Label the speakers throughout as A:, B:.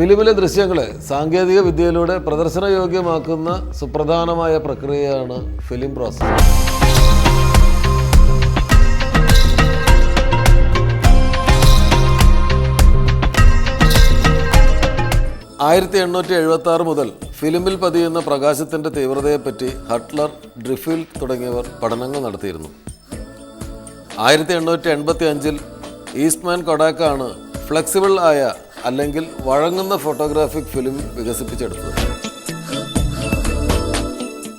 A: ഫിലിമിലെ ദൃശ്യങ്ങളെ സാങ്കേതിക വിദ്യയിലൂടെ പ്രദർശനയോഗ്യമാക്കുന്ന സുപ്രധാനമായ പ്രക്രിയയാണ് ഫിലിം പ്രോസസ്. ആയിരത്തി എണ്ണൂറ്റി എഴുപത്തി ആറ് മുതൽ ഫിലിമിൽ പതിയുന്ന പ്രകാശത്തിന്റെ തീവ്രതയെപ്പറ്റി ഹട്ട്ലർ ഡ്രിഫിൽ തുടങ്ങിയവർ പഠനങ്ങൾ നടത്തിയിരുന്നു. ആയിരത്തി എണ്ണൂറ്റി എൺപത്തി അഞ്ചിൽ ഈസ്റ്റ്മാൻ കൊഡാക്കാണ് ഫ്ലെക്സിബിൾ ആയ അല്ലെങ്കിൽ വഴങ്ങുന്ന ഫോട്ടോഗ്രാഫിക് ഫിലിം വികസിപ്പിച്ചെടുത്തത്.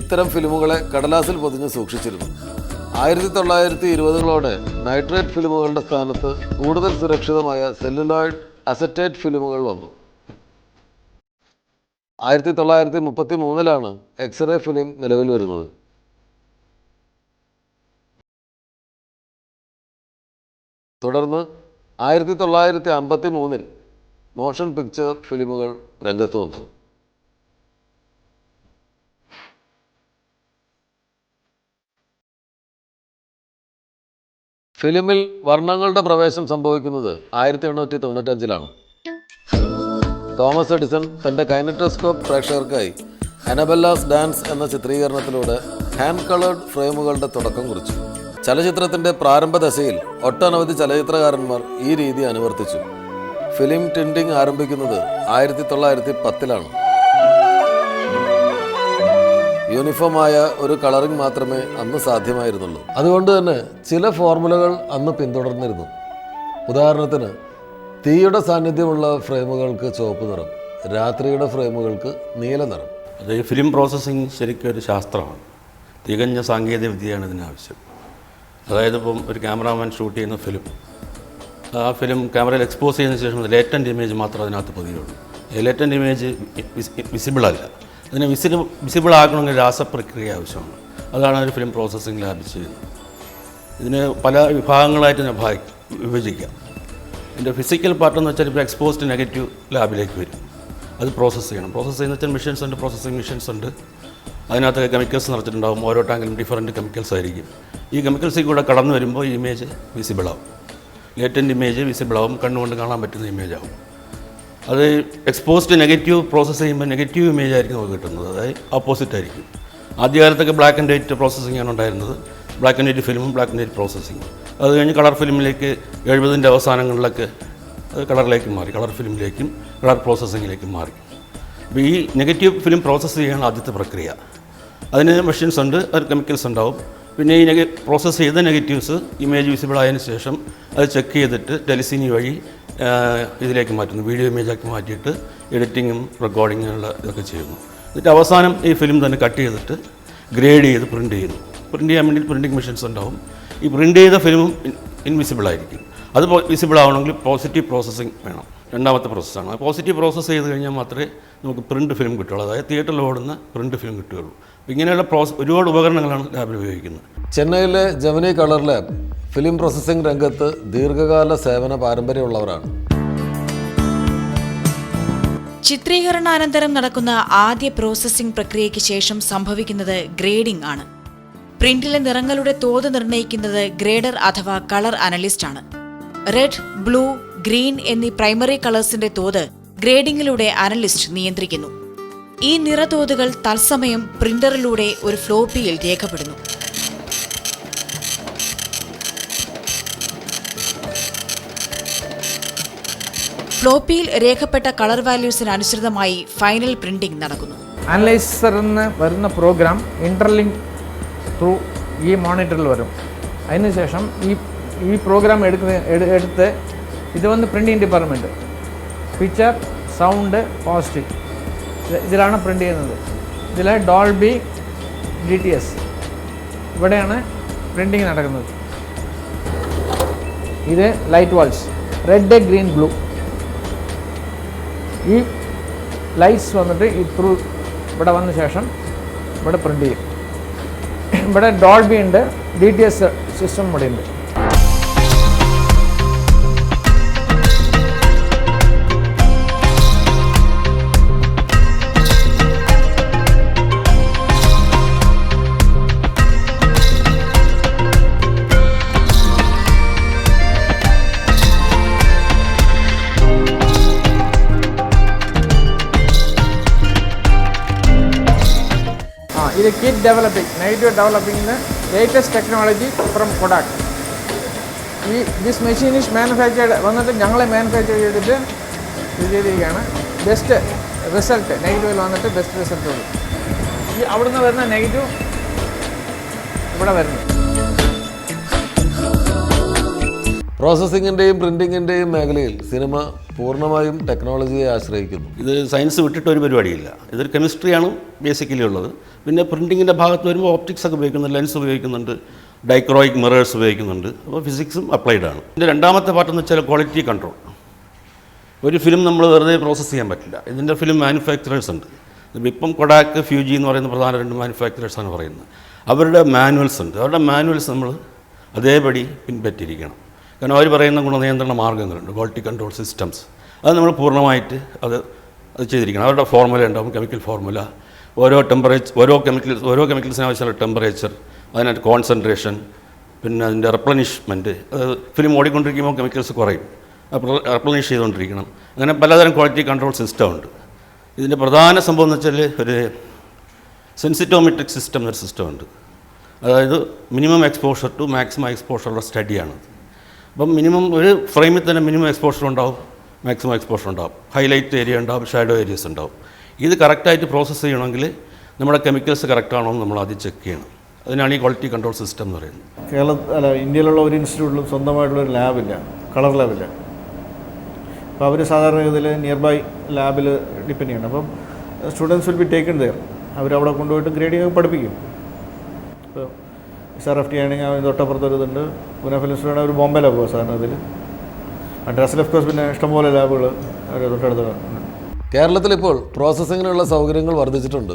A: ഇത്തരം ഫിലിമുകളെ കടലാസിൽ പൊതിഞ്ഞ് സൂക്ഷിച്ചിരുന്നു. ആയിരത്തി തൊള്ളായിരത്തി ഇരുപതുകളോടെ നൈട്രേറ്റ് ഫിലിമുകളുടെ സ്ഥാനത്ത് കൂടുതൽ സുരക്ഷിതമായ സെല്ലുലോയിഡ് അസറ്റേറ്റ് ഫിലിമുകൾ വന്നു. ആയിരത്തി തൊള്ളായിരത്തി മുപ്പത്തി മൂന്നിലാണ് എക്സ്റേ ഫിലിം നിലവിൽ വരുന്നത്. തുടർന്ന് ആയിരത്തി തൊള്ളായിരത്തി അമ്പത്തി മൂന്നിൽ മോഷൻ പിക്ചർ ഫിലിമുകൾ രംഗത്ത് വന്നു ഫിലിമിൽ വർണങ്ങളുടെ പ്രവേശം സംഭവിക്കുന്നത് ആയിരത്തി എണ്ണൂറ്റി തൊണ്ണൂറ്റഞ്ചിലാണ് തോമസ് എഡിസൺ തന്റെ കൈനറ്റോസ്കോപ്പ് പ്രേക്ഷകർക്കായി അനബെല്ലാസ് ഡാൻസ് എന്ന ചിത്രീകരണത്തിലൂടെ ഹാൻഡ് കളേർഡ് ഫ്രെയിമുകളുടെ തുടക്കം കുറിച്ചു. ചലച്ചിത്രത്തിന്റെ പ്രാരംഭ ദശയിൽ ഒട്ടനവധി ചലച്ചിത്രകാരന്മാർ ഈ രീതി അനുവർത്തിച്ചു. ഫിലിം ടെൻഡിങ് ആരംഭിക്കുന്നത് ആയിരത്തി തൊള്ളായിരത്തി പത്തിലാണ്. യൂണിഫോമായ ഒരു കളറിംഗ് മാത്രമേ അന്ന് സാധ്യമായിരുന്നുള്ളൂ. അതുകൊണ്ട് തന്നെ ചില ഫോർമുലകൾ അന്ന് പിന്തുടർന്നിരുന്നു. ഉദാഹരണത്തിന് തീയുടെ സാന്നിധ്യമുള്ള ഫ്രെയിമുകൾക്ക് ചുവപ്പ് നിറം രാത്രിയുടെ ഫ്രെയിമുകൾക്ക് നീല നിറം.
B: അത് ഫിലിം പ്രോസസ്സിങ് ശരിക്കും ഒരു ശാസ്ത്രമാണ്. തികഞ്ഞ സാങ്കേതിക വിദ്യയാണ് ഇതിനാവശ്യം അതായത് ഇപ്പം ഒരു ക്യാമറാമാൻ ഷൂട്ട് ചെയ്യുന്ന ഫിലിം. ആ ഫിലിം ക്യാമറയിൽ എക്സ്പോസ് ചെയ്തതിന് ശേഷം ലേറ്റന്റ് ഇമേജ് മാത്രം അതിനകത്ത് പതിയുള്ളൂ. ലേറ്റന്റ് ഇമേജ് വിസിബിൾ അല്ല. അതിനെ വിസിബിൾ വിസിബിൾ ആക്കണമെങ്കിൽ രാസപ്രക്രിയ ആവശ്യമാണ്. അതാണ് ഒരു ഫിലിം പ്രോസസ്സിംഗ് ലാബിൽ ചെയ്യുന്നത്. ഇതിന് പല വിഭാഗങ്ങളായിട്ട് ഞാൻ വിഭജിക്കാം. എന്റെ ഫിസിക്കൽ പാർട്ടെന്ന് വെച്ചാൽ ഇപ്പോൾ എക്സ്പോസ്ഡ് നെഗറ്റീവ് ലാബിലേക്ക് വരും. അത് പ്രോസസ്സ് ചെയ്യണം. പ്രോസസ്സ് ചെയ്യുന്ന വെച്ചാൽ മെഷീൻസ് ഉണ്ട് പ്രോസസ്സിംഗ് മെഷീൻസ് ഉണ്ട്. അതിനകത്ത് കെമിക്കൽസ് നിറച്ചിട്ടുണ്ടാകും ഓരോ ടാങ്കിലും ഡിഫറന്റ് കെമിക്കൽസ് ആയിരിക്കും. ഈ കെമിക്കൽസിൽ കൂടെ കടന്നു വരുമ്പോൾ ഈ ഇമേജ് വിസിബിൾ ആവും ലേറ്റന്റ് ഇമേജ് വിസിബിൾ ആവും കണ്ണുകൊണ്ട് കാണാൻ പറ്റുന്ന ഇമേജ് ആവും. അത് എക്സ്പോസ്ഡ് നെഗറ്റീവ് പ്രോസസ്സ് ചെയ്യുമ്പോൾ നെഗറ്റീവ് ഇമേജ് ആയിരിക്കും നമുക്ക് കിട്ടുന്നത്. അതായത് ഓപ്പോസിറ്റ് ആയിരിക്കും. ആദ്യകാലത്തൊക്കെ ബ്ലാക്ക് ആൻഡ് വൈറ്റ് പ്രോസസ്സിംഗ് ആണ് ഉണ്ടായിരുന്നത്. ബ്ലാക്ക് ആൻഡ് വൈറ്റ് ഫിലിമും ബ്ലാക്ക് ആൻഡ് വൈറ്റ് പ്രോസസ്സിങ് അത് കഴിഞ്ഞ് കളർ ഫിലിമിലേക്ക് എഴുപതിന്റെ അവസാനങ്ങളിലൊക്കെ കളറിലേക്ക് മാറി കളർ ഫിലിമിലേക്കും കളർ പ്രോസസ്സിങ്ങിലേക്കും മാറി. അപ്പോൾ ഈ നെഗറ്റീവ് ഫിലിം പ്രോസസ്സ് ചെയ്യാനുള്ള ആദ്യത്തെ പ്രക്രിയ. അതിന് മെഷീൻസ് ഉണ്ട് അത് കെമിക്കൽസ് ഉണ്ടാവും. പിന്നെ ഈ നെഗ പ്രോസസ്സ് ചെയ്ത നെഗറ്റീവ്സ് ഇമേജ് വിസിബിൾ ആയതിനു ശേഷം അത് ചെക്ക് ചെയ്തിട്ട് ടെലിസിനി വഴി ഇതിലേക്ക് മാറ്റുന്നു. വീഡിയോ ഇമേജാക്കി മാറ്റിയിട്ട് എഡിറ്റിങ്ങും റെക്കോർഡിങ്ങുള്ള ഇതൊക്കെ ചെയ്യുന്നു. എന്നിട്ട് അവസാനം ഈ ഫിലിം തന്നെ കട്ട് ചെയ്തിട്ട് ഗ്രേഡ് ചെയ്ത് പ്രിന്റ് ചെയ്യുന്നു. പ്രിന്റ് ചെയ്യാൻ വേണ്ടി പ്രിന്റിംഗ് മെഷീൻസ് ഉണ്ടാവും. ഈ പ്രിന്റ് ചെയ്ത ഫിലിമും ഇൻവിസിബിൾ ആയിരിക്കും. അത് വിസിബിൾ ആവണമെങ്കിൽ പോസിറ്റീവ് പ്രോസസ്സിങ് വേണം. രണ്ടാമത്തെ പ്രോസസ്സാണ് പോസിറ്റീവ് പ്രോസസ്സ് ചെയ്ത് കഴിഞ്ഞാൽ മാത്രമേ നമുക്ക് പ്രിന്റ് ഫിലിം കിട്ടുള്ളൂ അതായത് തിയേറ്ററിൽ ഓടുന്ന പ്രിന്റ് ഫിലിം കിട്ടുകയുള്ളൂ. ഇങ്ങനെയുള്ള പ്രോസസ് ഒരുപാട് ഉപകരണങ്ങളാണ് ലാബിൽ ഉപയോഗിക്കുന്നത്.
A: ചെന്നൈയിലെ Gemini colour lab film processing രംഗത്ത് ദീർഘകാല സേവന പാരമ്പര്യമുള്ളവരാണ്.
C: ചിത്രീകരണാനന്തരം നടക്കുന്ന ആദ്യ പ്രോസസ്സിംഗ് പ്രക്രിയയ്ക്ക് ശേഷം സംഭവിക്കുന്നത് ഗ്രേഡിംഗ് ആണ്. പ്രിന്റിലെ നിറങ്ങളുടെ തോത് നിർണയിക്കുന്നത് ഗ്രേഡർ അഥവാ കളർ അനലിസ്റ്റ് ആണ്. റെഡ് ബ്ലൂ ഗ്രീൻ എന്നീ പ്രൈമറി കളേഴ്സിന്റെ തോത് ഗ്രേഡിംഗിലൂടെ അനലിസ്റ്റ് നിയന്ത്രിക്കുന്നു. ഈ നിറതോതുകൾ തത്സമയം പ്രിന്ററിലൂടെ ഒരു ഫ്ലോപ്പിയിൽ രേഖപ്പെടുന്നു. ഫ്ലോപ്പിയിൽ രേഖപ്പെട്ട കളർ വാല്യൂസിന് അനുസൃതമായി ഫൈനൽ പ്രിന്റിംഗ് നടക്കുന്നു.
D: അനലൈസറിന്ന് വരുന്ന പ്രോഗ്രാം ഇന്റർലിങ്ക് ത്രൂ ഈ മോണിറ്ററിൽ വരും. അതിനുശേഷം ഈ ഈ പ്രോഗ്രാം എടുക്കുന്ന എടുത്ത് ഇത് വന്ന് printing department picture sound positive ഇതിലാണ് പ്രിന്റ് ചെയ്യുന്നത്. ഇതിൽ ഡോൾബി ഡി ടി എസ് ഇവിടെയാണ് പ്രിന്റിങ് നടക്കുന്നത്. ഇത് light valves red green blue ഈ ലൈറ്റ്സ് വന്നിട്ട് ഈ ത്രൂ ഇവിടെ വന്ന ശേഷം ഇവിടെ പ്രിന്റ് ചെയ്യും. ഇവിടെ ഡോൾബി ഉണ്ട് ഡി ടി എസ് സിസ്റ്റം ഇവിടെ ഉണ്ട് ഇത് കിറ്റ് ഡെവലപ്പിംഗ് നെഗറ്റീവ് ഡെവലപ്പിംഗിന് ലേറ്റസ്റ്റ് ടെക്നോളജി ഫ്രം കൊഡാക് ഈ ദിസ് മെഷീൻ ഇസ് മാനുഫാക്ചേർഡ് വന്നിട്ട് ഞങ്ങളെ മാനുഫാക്ചർ ചെയ്തിട്ട് ഇത് ചെയ്തിരിക്കുകയാണ്. ബെസ്റ്റ് റിസൾട്ട് നെഗറ്റീവിൽ വന്നിട്ട് ബെസ്റ്റ് റിസൾട്ട് ഉള്ളൂ. ഈ അവിടുന്ന് വരുന്ന നെഗറ്റീവ് ഇവിടെ വരുന്നു.
A: പ്രോസസ്സിങ്ങിന്റെയും പ്രിന്റിങ്ങിന്റെയും മേഖലയിൽ സിനിമ പൂർണമായും ടെക്നോളജിയെ ആശ്രയിക്കുന്നു.
B: ഇത് സയൻസ് വിട്ടിട്ട് ഒരു പരിപാടിയില്ല. ഇതൊരു കെമിസ്ട്രിയാണ് ബേസിക്കലി ഉള്ളത്. പിന്നെ പ്രിന്റിങ്ങിന്റെ ഭാഗത്ത് വരുമ്പോൾ ഓപ്റ്റിക്സ് ഒക്കെ ഉപയോഗിക്കുന്നുണ്ട് ലെൻസ് ഉപയോഗിക്കുന്നുണ്ട് ഡൈക്രോയിക് മിറേഴ്സ് ഉപയോഗിക്കുന്നുണ്ട്. അപ്പോൾ ഫിസിക്സും അപ്ലൈഡ് ആണ്. ഇതിന്റെ രണ്ടാമത്തെ പാർട്ട് എന്ന് വെച്ചാൽ ക്വാളിറ്റി കൺട്രോൾ ഒരു ഫിലിം നമ്മൾ വെറുതെ പ്രോസസ്സ് ചെയ്യാൻ പറ്റില്ല. ഇതിന്റെ ഫിലിം മാനുഫാക്ചറേഴ്സ് ഉണ്ട്. ഇപ്പം കൊഡാക്ക് ഫ്യൂജി എന്ന് പറയുന്ന പ്രധാന രണ്ട് മാനുഫാക്ചറേഴ്സാണ് പറയുന്നത്. അവരുടെ മാനുവൽസ് ഉണ്ട്. അവരുടെ മാനുവൽസ് നമ്മൾ അതേപടി പിൻപറ്റിയിരിക്കണം. കാരണം അവർ പറയുന്ന ഗുണനിയന്ത്രണ മാർഗങ്ങളുണ്ട് ക്വാളിറ്റി കൺട്രോൾ സിസ്റ്റംസ് അത് നമ്മൾ പൂർണമായിട്ട് അത് അത് ചെയ്തിരിക്കണം. അവരുടെ ഫോർമുല ഉണ്ടാവും കെമിക്കൽ ഫോർമുല ഓരോ ടെമ്പറേച്ചർ ഓരോ കെമിക്കൽ ഓരോ കെമിക്കൽസിന് ആവശ്യമുള്ള ടെമ്പറേച്ചർ അതിനകത്ത് കോൺസെൻട്രേഷൻ പിന്നെ അതിന്റെ റെപ്ലനിഷ്മെന്റ് അത് ഫിലിം ഓടിക്കൊണ്ടിരിക്കുമ്പോൾ കെമിക്കൽസ് കുറയും. റെപ്ലനിഷ് ചെയ്തുകൊണ്ടിരിക്കണം. അങ്ങനെ പലതരം ക്വാളിറ്റി കൺട്രോൾ സിസ്റ്റം ഉണ്ട്. ഇതിന്റെ പ്രധാന സംഭവം എന്ന് വെച്ചാൽ ഒരു സെൻസിറ്റോമെട്രിക് സിസ്റ്റം എന്നൊരു സിസ്റ്റം ഉണ്ട്. അതായത് മിനിമം എക്സ്പോഷർ ടു മാക്സിമം എക്സ്പോഷറുള്ള സ്റ്റഡിയാണ് അപ്പം മിനിമം ഒരു ഫ്രെയിമിൽ തന്നെ മിനിമം എക്സ്പോഷർ ഉണ്ടാവും മാക്സിമം എക്സ്പോഷർ ഉണ്ടാവും. ഹൈലൈറ്റ് ഏരിയ ഉണ്ടാവും ഷാഡോ ഏരിയസ് ഉണ്ടാവും. ഇത് കറക്റ്റായിട്ട് പ്രോസസ്സ് ചെയ്യണമെങ്കിൽ നമ്മുടെ കെമിക്കൽസ് കറക്റ്റാണോ എന്ന് നമ്മൾ ആദ്യം ചെക്ക് ചെയ്യണം. അതിനാണ് ഈ ക്വാളിറ്റി കൺട്രോൾ സിസ്റ്റം എന്ന് പറയുന്നത്.
E: കേരള അല്ല ഇന്ത്യയിലുള്ള ഒരു ഇൻസ്റ്റിറ്റ്യൂട്ടിലും സ്വന്തമായിട്ടുള്ള ഒരു ലാബില്ല കളർ ലാബില്ല അപ്പോൾ അവർ സാധാരണ ഇതിൽ നിയർ ബൈ ലാബിൽ ഡിപ്പെൻഡ് ചെയ്യണം. അപ്പം students will be taken there അവരവിടെ കൊണ്ടുപോയിട്ട് ഗ്രേഡിംഗ് പഠിപ്പിക്കും. ഇപ്പോൾ എസ് ആർ എഫ് ടി ആണെങ്കിൽ അവൻ തൊട്ടപ്പുറത്ത് ഒരു ഇതുണ്ട്. പൂനെ ഫിലിം സ്റ്റുഡിയോ ഒരു ബോംബെ ലാബ് സാറിന് അതിൽ ഡ്രസ്സിൽ ഓഫ് കോഴ്സ് പിന്നെ ഇഷ്ടംപോലെ ലാബുകൾ അവർ തൊട്ടടുത്ത്
A: കേരളത്തിലിപ്പോൾ പ്രോസസ്സിങ്ങിനുള്ള സൗകര്യങ്ങൾ വർദ്ധിച്ചിട്ടുണ്ട്.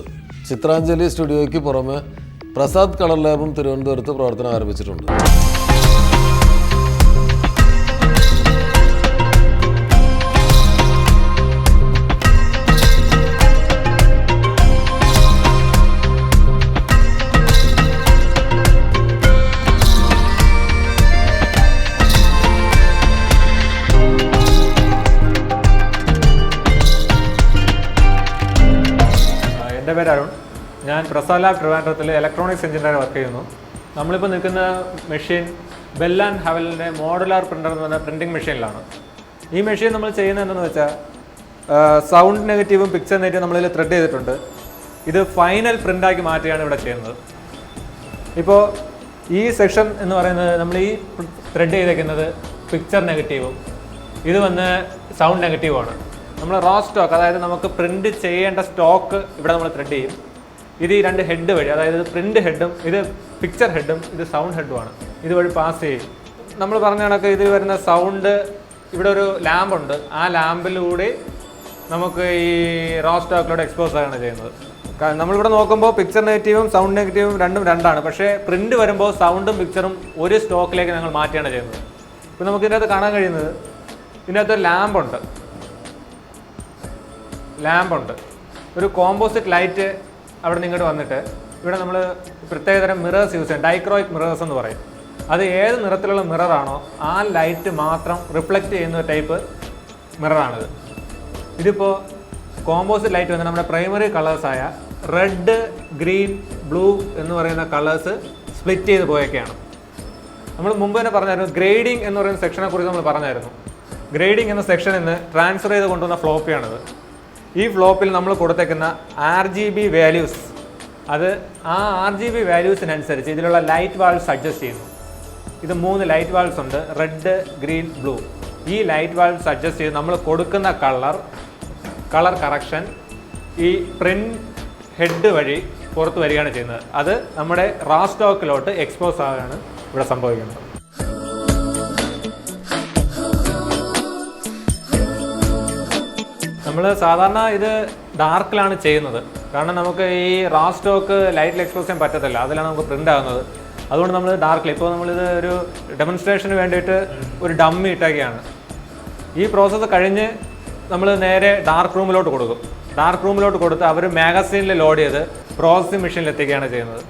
A: ചിത്രാഞ്ജലി സ്റ്റുഡിയോയ്ക്ക് പുറമെ പ്രസാദ് കളർ ലാബും തിരുവനന്തപുരത്ത് പ്രവർത്തനം ആരംഭിച്ചിട്ടുണ്ട്.
F: എന്റെ പേര് അരുൺ. ഞാൻ പ്രസാദ് ലാബ് ട്രിവാൻഡ്രത്തിൽ ഇലക്ട്രോണിക്സ് എഞ്ചിനീയർ വർക്ക് ചെയ്യുന്നു. നമ്മളിപ്പോൾ നിൽക്കുന്ന മെഷീൻ ബെൽ ആൻഡ് ഹവലിന്റെ മോഡുലാർ പ്രിന്റർ എന്ന് പറഞ്ഞ പ്രിന്റിംഗ് മെഷീനിലാണ് ഈ മെഷീൻ നമ്മൾ ചെയ്യുന്നത് എന്തെന്ന് വെച്ചാൽ സൗണ്ട് നെഗറ്റീവും പിക്ചർ നെഗറ്റീവും നമ്മളിൽ ത്രെഡ് ചെയ്തിട്ടുണ്ട്. ഇത് ഫൈനൽ പ്രിന്റാക്കി മാറ്റുകയാണ് ഇവിടെ ചെയ്യുന്നത്. ഇപ്പോൾ ഈ സെക്ഷൻ എന്ന് പറയുന്നത് നമ്മൾ ഈ ത്രെഡ് ചെയ്തേക്കുന്നത് പിക്ചർ നെഗറ്റീവും ഇത് വന്ന് സൗണ്ട് നെഗറ്റീവുമാണ് നമ്മൾ റോ സ്റ്റോക്ക് അതായത് നമുക്ക് പ്രിന്റ് ചെയ്യേണ്ട സ്റ്റോക്ക് ഇവിടെ നമ്മൾ ത്രെഡ് ചെയ്യും. ഇത് ഈ രണ്ട് ഹെഡ് വഴി അതായത് പ്രിന്റ് ഹെഡും ഇത് പിക്ചർ ഹെഡും ഇത് സൗണ്ട് ഹെഡുമാണ് ഇതുവഴി പാസ് ചെയ്യും. നമ്മൾ പറഞ്ഞ കണക്ക് ഇതിൽ വരുന്ന സൗണ്ട് ഇവിടെ ഒരു ലാമ്പുണ്ട് ആ ലാമ്പിലൂടെ നമുക്ക് ഈ റോ സ്റ്റോക്കിലൂടെ എക്സ്പോസ് ആണ് ചെയ്യുന്നത്. നമ്മളിവിടെ നോക്കുമ്പോൾ പിക്ചർ നെഗറ്റീവും സൗണ്ട് നെഗറ്റീവും രണ്ടും രണ്ടാണ്. പക്ഷേ പ്രിന്റ് വരുമ്പോൾ സൗണ്ടും പിക്ചറും ഒരു സ്റ്റോക്കിലേക്ക് ഞങ്ങൾ മാറ്റിയാണ് ചെയ്യുന്നത്. ഇപ്പം നമുക്കിതിനകത്ത് കാണാൻ കഴിയുന്നത് ഇതിനകത്ത് ഒരു ലാമ്പുണ്ട് ലാമ്പുണ്ട്. ഒരു കോമ്പോസിറ്റ് ലൈറ്റ് അവിടെ നിങ്ങോട്ട് വന്നിട്ട് ഇവിടെ നമ്മൾ പ്രത്യേകതരം മിറേഴ്സ് യൂസ് ചെയ്യും. ഡൈക്രോയിക് മിറേഴ്സ് എന്ന് പറയും. അത് ഏത് നിറത്തിലുള്ള മിററാണോ ആ ലൈറ്റ് മാത്രം റിഫ്ലക്റ്റ് ചെയ്യുന്ന ടൈപ്പ് മിററാണിത് ഇതിപ്പോൾ കോമ്പോസിറ്റ് ലൈറ്റ് വന്ന് നമ്മുടെ പ്രൈമറി കളേഴ്സായ റെഡ് ഗ്രീൻ ബ്ലൂ എന്ന് പറയുന്ന കളേഴ്സ് സ്പ്ലിറ്റ് ചെയ്ത് പോയൊക്കെയാണ് നമ്മൾ മുമ്പ് തന്നെ പറഞ്ഞായിരുന്നു ഗ്രേഡിംഗ് എന്ന് പറയുന്ന സെക്ഷനെ കുറിച്ച് നമ്മൾ പറഞ്ഞായിരുന്നു. ഗ്രേഡിംഗ് എന്ന സെക്ഷനിൽ നിന്ന് ട്രാൻസ്ഫർ ചെയ്ത് കൊണ്ടുവന്ന ഫ്ലോപ്പിയാണിത് ഈ ഫ്ലോപ്പിൽ നമ്മൾ കൊടുത്തേക്കുന്ന ആർ ജി ബി വാല്യൂസ് അത് ആ ആർ ജി ബി വാല്യൂസിനനുസരിച്ച് ഇതിലുള്ള ലൈറ്റ് വാൾസ് അഡ്ജസ്റ്റ് ചെയ്യുന്നു. ഇത് മൂന്ന് ലൈറ്റ് വാൾസ് ഉണ്ട് റെഡ് ഗ്രീൻ ബ്ലൂ ഈ ലൈറ്റ് വാൾസ് അഡ്ജസ്റ്റ് ചെയ്ത് നമ്മൾ കൊടുക്കുന്ന കളർ കളർ കറക്ഷൻ ഈ പ്രിന്റ് ഹെഡ് വഴി പുറത്ത് വരികയാണ് ചെയ്യുന്നത്. അത് നമ്മുടെ റാ സ്റ്റോക്കിലോട്ട് എക്സ്പോസ് ആവുകയാണ് ഇവിടെ സംഭവിക്കുന്നത്. നമ്മൾ സാധാരണ ഇത് ഡാർക്കിലാണ് ചെയ്യുന്നത്. കാരണം നമുക്ക് ഈ റാ സ്റ്റോക്ക് ലൈറ്റിൽ എക്സ്പോസ് ചെയ്യാൻ പറ്റത്തില്ല. അതിലാണ് നമുക്ക് പ്രിന്റ് ആകുന്നത് അതുകൊണ്ട് നമ്മൾ ഡാർക്കിൽ ഇപ്പോൾ നമ്മളിത് ഒരു ഡെമോൺസ്ട്രേഷന് വേണ്ടിയിട്ട് ഒരു ഡമ്മി ഇട്ടൊക്കെയാണ് ഈ പ്രോസസ്സ് കഴിഞ്ഞ് നമ്മൾ നേരെ ഡാർക്ക് റൂമിലോട്ട് കൊടുക്കും. ഡാർക്ക് റൂമിലോട്ട് കൊടുത്ത് അവർ മാഗസീനിൽ ലോഡ് ചെയ്ത് പ്രോസസ്സിംഗ് മെഷീനിൽ എത്തിക്കുകയാണ് ചെയ്യുന്നത്.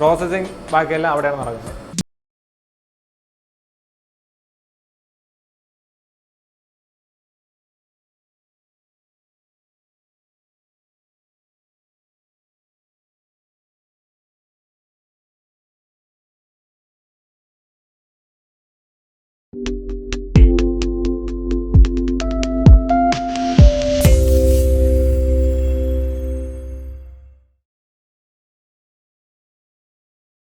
F: പ്രോസസ്സിംഗ് ബാക്കിയെല്ലാം അവിടെയാണ് നടക്കുന്നത്. you